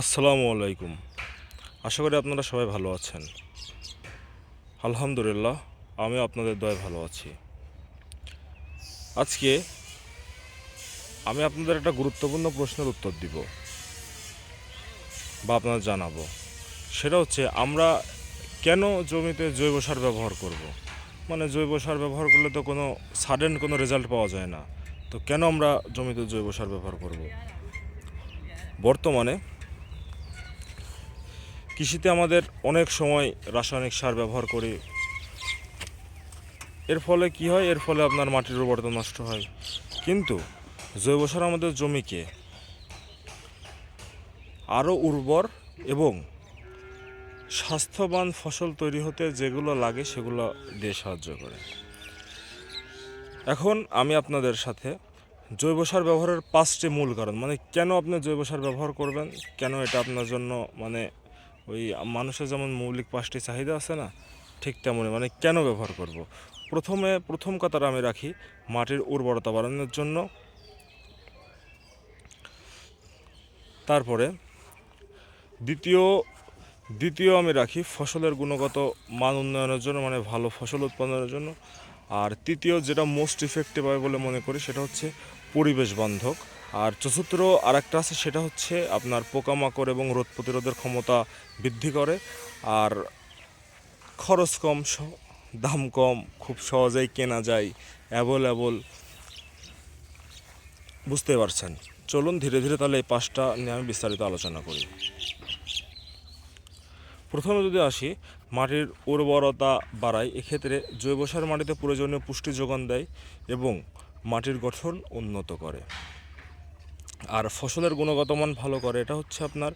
আসসালামু আলাইকুম। আশা করি আপনারা সবাই ভালো আছেন। আলহামদুলিল্লাহ, আমি আপনাদের দয় ভালো আছি। আজকে আমি আপনাদের একটা গুরুত্বপূর্ণ প্রশ্নের উত্তর দিব বা আপনাদের জানাব। সেটা হচ্ছে, আমরা কেন জমিতে জৈব সার ব্যবহার করব। মানে জৈব সার ব্যবহার করলে তো কোনো সাডেন কোনো রেজাল্ট পাওয়া যায় না। তো কেন আমরা জমিতে জৈব সার ব্যবহার করব। বর্তমানে কৃষিতে আমাদের অনেক সময় রাসায়নিক সার ব্যবহার করি। এর ফলে কি হয়? এর ফলে আপনার মাটির উর্বরতা নষ্ট হয়। কিন্তু জৈব সার আমাদের জমিকে আরও উর্বর এবং স্বাস্থ্যবান ফসল তৈরি হতে যেগুলো লাগে সেগুলো দিয়ে সাহায্য করে। এখন আমি আপনাদের সাথে জৈব সার ব্যবহারের পাঁচটি মূল কারণ মানে কেন আপনি জৈব সার ব্যবহার করবেন? কেন এটা আপনার জন্য মানে ওই মানুষের যেমন মৌলিক পাঁচটি চাহিদা আছে না, ঠিক তেমনই মানে কেন ব্যবহার করব। প্রথমে, প্রথম কথাটা আমি রাখি, মাটির উর্বরতা বাড়ানোর জন্য। তারপরে, দ্বিতীয় দ্বিতীয় আমি রাখি ফসলের গুণগত মান উন্নয়নের জন্য মানে ভালো ফসল উৎপাদনের জন্য। আর তৃতীয়, যেটা মোস্ট ইফেক্টিভ হয় বলে মনে করি, সেটা হচ্ছে পরিবেশ বান্ধব। আর চতুর্থ আর একটা আছে, সেটা হচ্ছে আপনার পোকামাকড় এবং রোদ প্রতিরোধের ক্ষমতা বৃদ্ধি করে। আর খরচ কম দাম কম, খুব সহজেই কেনা যায়, অ্যাভেলেবল। বুঝতে পারছেন? চলুন ধীরে ধীরে তাহলে এই পাঁচটা নিয়ে আমি বিস্তারিত আলোচনা করি। প্রথমে যদি আসি, মাটির উর্বরতা বাড়ায়, এক্ষেত্রে জৈব সার মাটিতে প্রয়োজনীয় পুষ্টি যোগান দেয় এবং মাটির গঠন উন্নত করে। আর ফসলের গুণগত মান ভালো করে এটা হচ্ছে আপনার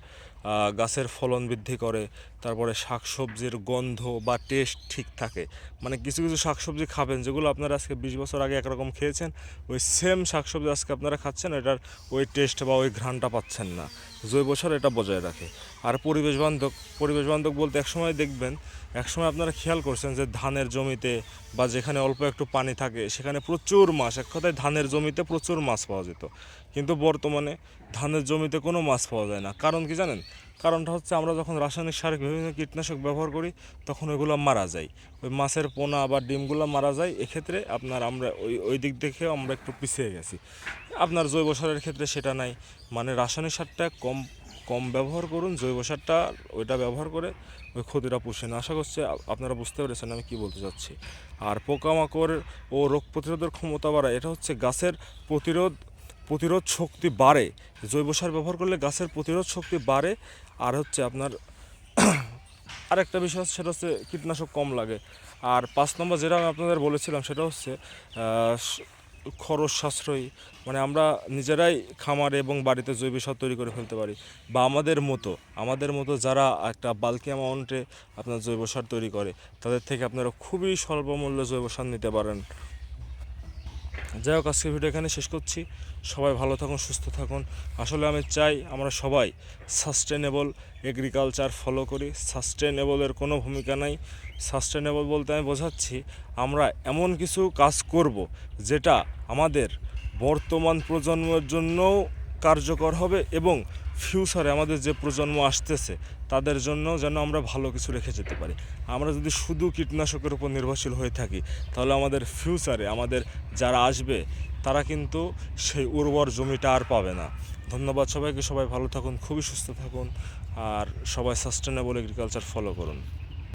গাছের ফলন বৃদ্ধি করে, তারপরে শাকসবজির গন্ধ বা টেস্ট ঠিক থাকে। মানে কিছু কিছু শাকসবজি খাবেন, যেগুলো আপনারা আজকে বিশ বছর আগে একরকম খেয়েছেন, ওই সেম শাকসবজি আজকে আপনারা খাচ্ছেন, এটার ওই টেস্ট বা ওই ঘ্রাণটা পাচ্ছেন না। জৈব সার এটা বজায় রাখে। আর পরিবেশ বান্ধব পরিবেশ বান্ধব বলতে একসময় দেখবেন একসময় আপনারা খেয়াল করছেন যে ধানের জমিতে বা যেখানে অল্প একটু পানি থাকে, সেখানে প্রচুর মাছ, এক কথায় ধানের জমিতে প্রচুর মাছ পাওয়া যেত। কিন্তু বর্তমানে ধানের জমিতে কোনো মাছ পাওয়া যায় না। কারণ কি জানেন? কারণটা হচ্ছে আমরা যখন রাসায়নিক সার বিভিন্ন কীটনাশক ব্যবহার করি, তখন ওইগুলো মারা যায়। ওই মাছের পোনা বা ডিমগুলো মারা যায়। এক্ষেত্রে আপনার আমরা ওই ওই দিক থেকে আমরা একটু পিছিয়ে গেছি। আপনার জৈব সারের ক্ষেত্রে সেটা নাই। মানে রাসায়নিক সারটা কম কম ব্যবহার করুন, জৈব সারটা ওইটা ব্যবহার করে ওই ক্ষতিটা পুষেন। আশা করছি আপনারা বুঝতে পেরেছেন আমি কি বলতে চাচ্ছি। আর পোকামাকড় ও রোগ প্রতিরোধের ক্ষমতা বাড়ায়, এটা হচ্ছে গাছের প্রতিরোধ প্রতিরোধ শক্তি বাড়ে। জৈব সার ব্যবহার করলে গাছের প্রতিরোধ শক্তি বাড়ে। আর হচ্ছে আপনার আরেকটা বিষয় হচ্ছে, সেটা হচ্ছে কীটনাশক কম লাগে। আর পাঁচ নম্বর যেটা আমি আপনাদের বলেছিলাম, সেটা হচ্ছে খরচ সাশ্রয়ী। মানে আমরা নিজেরাই খামারে এবং বাড়িতে জৈব সার তৈরি করে ফেলতে পারি। বা আমাদের মতো আমাদের মতো যারা একটা বাল্কি অ্যামাউন্টে আপনার জৈব সার তৈরি করে, তাদের থেকে আপনারা খুবই স্বল্প মূল্যে জৈব সার নিতে পারেন। যাই হোক, আজকের ভিডিও এখানে শেষ করছি। সবাই ভালো থাকুন, সুস্থ থাকুন। আসলে আমি চাই আমরা সবাই সাস্টেনেবল এগ্রিকালচার ফলো করি। সাস্টেনেবলের কোনো ভূমিকা নাই। সাস্টেনেবল বলতে আমি বোঝাচ্ছি, আমরা এমন কিছু কাজ করব যেটা আমাদের বর্তমান প্রজন্মের জন্যও কার্যকর হবে এবং ফিউচারে আমাদের যে প্রজন্ম আসতেছে, তাদের জন্য যেন আমরা ভালো কিছু রেখে যেতে পারি। আমরা যদি শুধু কীটনাশকের উপর নির্ভরশীল হয়ে থাকি, তাহলে আমাদের ফিউচারে আমাদের যারা আসবে, তারা কিন্তু সেই উর্বর জমিটা আর পাবে না। ধন্যবাদ সবাইকে, সবাই ভালো থাকুন, খুবই সুস্থ থাকুন, আর সবাই সাস্টেনেবল এগ্রিকালচার ফলো করুন।